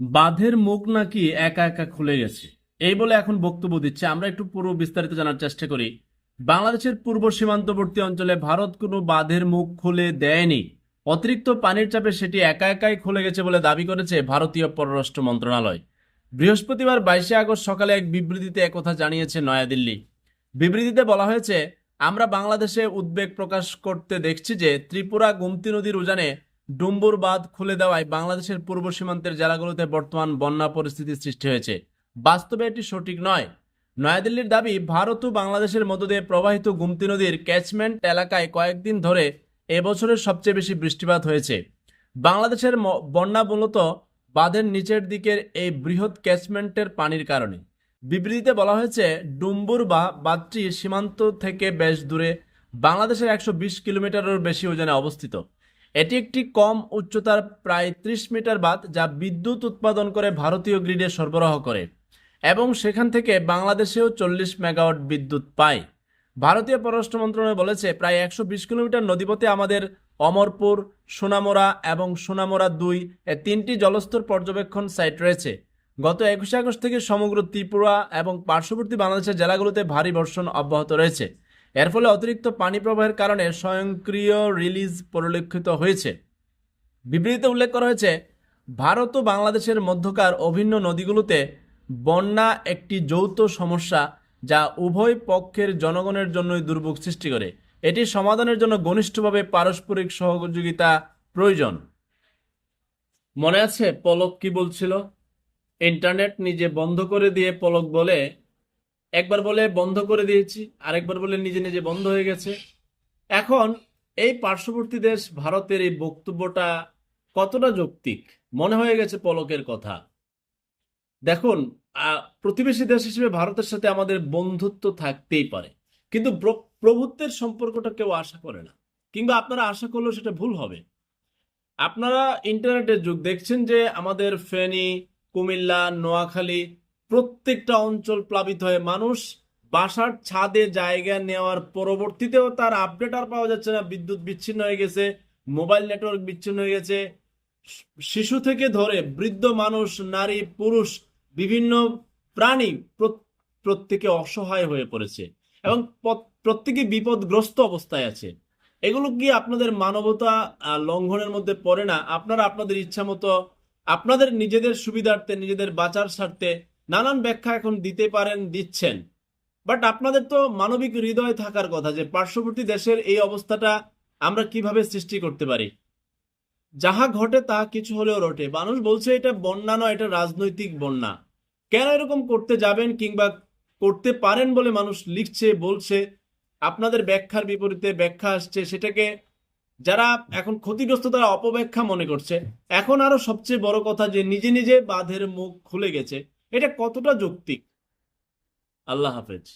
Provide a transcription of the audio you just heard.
বাঁধের মুখ নাকি একা একা খুলে গেছে? এই বলে এখন বক্তব্য দিচ্ছে। আমরা একটু পুরো বিস্তারিত জানার চেষ্টা করি। বাংলাদেশের পূর্ব সীমান্তবর্তী অঞ্চলে ভারত কোনো বাঁধের মুখ খুলে দেয়নি। অতিরিক্ত পানির চাপে সেটি একা একাই খুলে গেছে বলে দাবি করেছে ভারতীয় পররাষ্ট্র মন্ত্রণালয়। বৃহস্পতিবার বাইশে আগস্ট সকালে এক বিবৃতিতে একথা জানিয়েছে নয়াদিল্লি। বিবৃতিতে বলা হয়েছে, আমরা বাংলাদেশে উদ্বেগ প্রকাশ করতে দেখছি যে ত্রিপুরা গুমতি নদীর উজানে ডুম্বুর বাঁধ খুলে দেওয়ায় বাংলাদেশের পূর্ব সীমান্তের জেলাগুলোতে বর্তমান বন্যা পরিস্থিতি সৃষ্টি হয়েছে। বাস্তবে এটি সঠিক নয়। নয়াদিল্লির দাবি, ভারত ও বাংলাদেশের মধ্য দিয়ে প্রবাহিত গুমতি নদীর ক্যাচমেন্ট এলাকায় কয়েকদিন ধরে এবছরের সবচেয়ে বেশি বৃষ্টিপাত হয়েছে। বাংলাদেশের বন্যা মূলত বাঁধের নিচের দিকের এই বৃহৎ ক্যাচমেন্টের পানির কারণে। বিবৃতিতে বলা হয়েছে, ডুম্বুর বা, বাঁধটি সীমান্ত থেকে বেশ দূরে, বাংলাদেশের একশো বিশ কিলোমিটারের বেশি ওজনে অবস্থিত। এটি একটি কম উচ্চতার প্রায় ত্রিশ মিটার বাঁধ যা বিদ্যুৎ উৎপাদন করে ভারতীয় গ্রিডে সরবরাহ করে এবং সেখান থেকে বাংলাদেশেও চল্লিশ মেগাওয়াট বিদ্যুৎ পায়। ভারতীয় পররাষ্ট্র মন্ত্রণালয় বলেছে, প্রায় একশো বিশ কিলোমিটার নদীপথে আমাদের অমরপুর সোনামোরা এবং সোনামোরা দুই এ তিনটি জলস্তর পর্যবেক্ষণ সাইট রয়েছে। গত একুশে আগস্ট থেকে সমগ্র ত্রিপুরা এবং পার্শ্ববর্তী বাংলাদেশের জেলাগুলোতে ভারী বর্ষণ অব্যাহত রয়েছে। এর ফলে অতিরিক্ত পানি প্রবাহের কারণে স্বয়ংক্রিয় রিলিজ পরিলক্ষিত হয়েছে। বিবৃতিতে উল্লেখ করা হয়েছে, ভারত ও বাংলাদেশের মধ্যকার অভিন্ন নদীগুলোতে বন্যা একটি যৌথ সমস্যা যা উভয় পক্ষের জনগণের জন্যই দুর্ভোগ সৃষ্টি করে। এটি সমাধানের জন্য ঘনিষ্ঠভাবে পারস্পরিক সহযোগিতা প্রয়োজন। মনে আছে, পলক কি বলছিল? ইন্টারনেট নিজে বন্ধ করে দিয়ে পলক বলে একবার বলে বন্ধ করে দিয়েছি, আরেকবার বলে নিজে নিজে বন্ধ হয়ে গেছে। এখন এই পার্শ্ববর্তী দেশ ভারতের এই বক্তব্যটা কতটা যৌক্তিক? মনে হয়ে গেছে পলকের কথা। দেখুন প্রতিবেশী দেশ হিসেবে ভারতের সাথে আমাদের বন্ধুত্ব থাকতেই পারে। কিন্তু প্রভুত্বের সম্পর্কটা কেউ আশা করে না। কিংবা আপনারা আশা করলেও সেটা ভুল হবে। আপনারা ইন্টারনেটের যুগ দেখছেন যে আমাদের ফেনী, কুমিল্লা, নোয়াখালী প্রত্যেকটা অঞ্চল প্লাবিত হয়ে মানুষ বাসার ছাদে জায়গা নেওয়ার পরবর্তীতেও তার আপডেট আর পাওয়া যাচ্ছে না। বিদ্যুৎ বিচ্ছিন্ন হয়ে গেছে, মোবাইল নেটওয়ার্ক বিচ্ছিন্ন হয়ে গেছে। শিশু থেকে ধরে বৃদ্ধ মানুষ, নারী, পুরুষ, বিভিন্ন প্রাণী প্র- প্রত্যেকে অসহায় হয়ে পড়েছে এবং প্রত্যেকে বিপদগ্রস্ত অবস্থায় আছে। এগুলো কি আপনাদের মানবতা লঙ্ঘনের মধ্যে পড়ে না? আপনারা আপনাদের ইচ্ছা মতো আপনাদের নিজেদের সুবিধার্থে, নিজেদের বাঁচার স্বার্থে নানান ব্যাখ্যা এখন দিতে পারেন, দিচ্ছেন। বাট আপনাদের তো মানবিক হৃদয় থাকার কথা যে পার্শ্ববর্তী দেশের এই অবস্থাটা আমরা কীভাবে সৃষ্টি করতে পারি। যাহা ঘটে তা কিছু হলেও রটে। মানুষ বলছে এটা বন্যা নয়, এটা রাজনৈতিক বন্যা। কেন এরকম করতে যাবেন কিংবা করতে পারেন বলে মানুষ লিখছে, বলছে? আপনাদের ব্যাখ্যার বিপরীতে ব্যাখ্যা আসছে, সেটাকে যারা এখন ক্ষতিগ্রস্ত তারা অপব্যাখ্যা মনে করছে। এখন আরও সবচেয়ে বড় কথা যে নিজে নিজে বাঁধের মুখ খুলে গেছে। এটা কতটা যৌক্তিক? আল্লাহ হাফেজ।